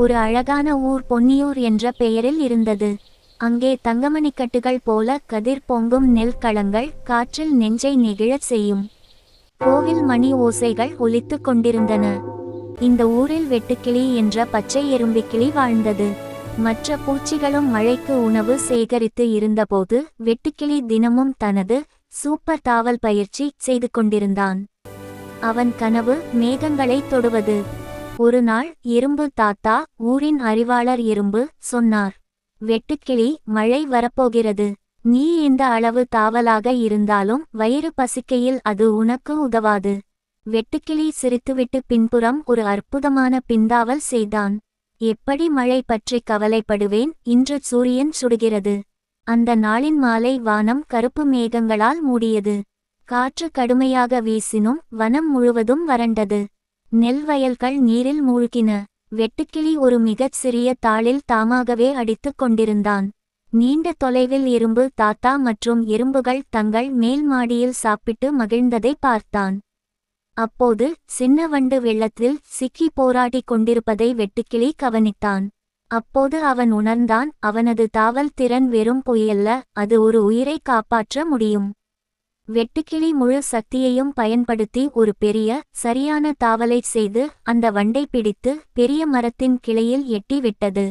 ஒரு அழகான ஊர் பொன்னியூர் என்ற பெயரில் இருந்தது. அங்கே தங்கமணிக்கட்டுகள் போல கதிர் பொங்கும் நெல் களங்கள் காற்றில் நெஞ்சை நெகிழச் செய்யும். கோவில் மணி ஓசைகள் ஒலித்து கொண்டிருந்தன. இந்த ஊரில் வெட்டுக்கிளி என்ற பச்சை எறும்பிக்கிளி வாழ்ந்தது. மற்ற பூச்சிகளும் மழைக்கு உணவு சேகரித்து இருந்தபோது வெட்டுக்கிளி தினமும் தனது சூப்பர் தாவல் பயிற்சி செய்து கொண்டிருந்தான். அவன் கனவு மேகங்களை தொடுவது. ஒரு நாள் எறும்பு தாத்தா ஊரின் அறிவாளர் எறும்பு சொன்னார். வெட்டுக்கிளி மழை வரப்போகிறது. நீ எந்த அளவு தாவலாக இருந்தாலும் வயிறு பசிக்கையில் அது உனக்கு உதவாது வெட்டுக்கிளி சிரித்துவிட்டு பின்புறம் ஒரு அற்புதமான பிந்தாவல் செய்தான். எப்படி மழை பற்றி கவலைப்படுவேன் இன்று சூரியன் சுடுகிறது. அந்த நாளின் மாலை வானம் கருப்பு மேகங்களால் மூடியது. காற்று கடுமையாக வீசினும் வனம் முழுவதும் வறண்டது. நெல் வயல்கள் நீரில் மூழ்கின. வெட்டுக்கிளி ஒரு மிகச் சிறிய தாளில் தாமாகவே அடித்துக் கொண்டிருந்தான். நீண்ட தொலைவில் எறும்பு தாத்தா மற்றும் எறும்புகள் தங்கள் மேல் மாடியில் சாப்பிட்டு மகிழ்ந்ததை பார்த்தான். அப்போது சின்ன வண்டு வெள்ளத்தில் சிக்கி போராடிக் கொண்டிருப்பதை வெட்டுக்கிளி கவனித்தான். அப்போது அவன் உணர்ந்தான் அவனது தாவல் திறன் வெறும் பொய்யல்ல அது ஒரு உயிரை காப்பாற்ற முடியும். வெட்டுக்கிளி முழு சக்தியையும் பயன்படுத்தி ஒரு பெரிய சரியான தாவலை செய்து அந்த வண்டை பிடித்து பெரிய மரத்தின் கிளையில் எட்டிவிட்டது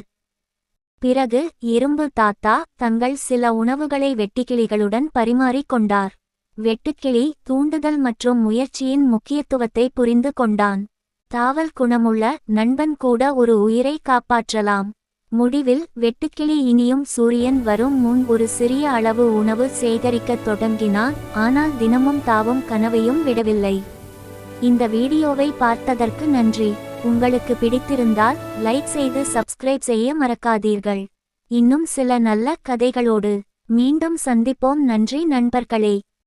பிறகு இரும்பு தாத்தா தங்கள் சில உணவுகளை வெட்டுக்கிளிகளுடன் பரிமாறிக்கொண்டார் வெட்டுக்கிளி தூண்டுதல் மற்றும் முயற்சியின் முக்கியத்துவத்தை புரிந்து கொண்டான். தாவல் குணமுள்ள நண்பன் கூட ஒரு உயிரை காப்பாற்றலாம். முடிவில் வெட்டுக்கிளி இனியும் சூரியன் வரும் முன் ஒரு சிறிய அளவு உணவு சேகரிக்கத் தொடங்கினான் ஆனால் தினமும் தாவும் கனவையும் விடவில்லை. இந்த வீடியோவை பார்த்ததற்கு நன்றி. உங்களுக்கு பிடித்திருந்தால் லைக் செய்து சப்ஸ்கிரைப் செய்ய மறக்காதீர்கள். இன்னும் சில நல்ல கதைகளோடு மீண்டும் சந்திப்போம். நன்றி நண்பர்களே.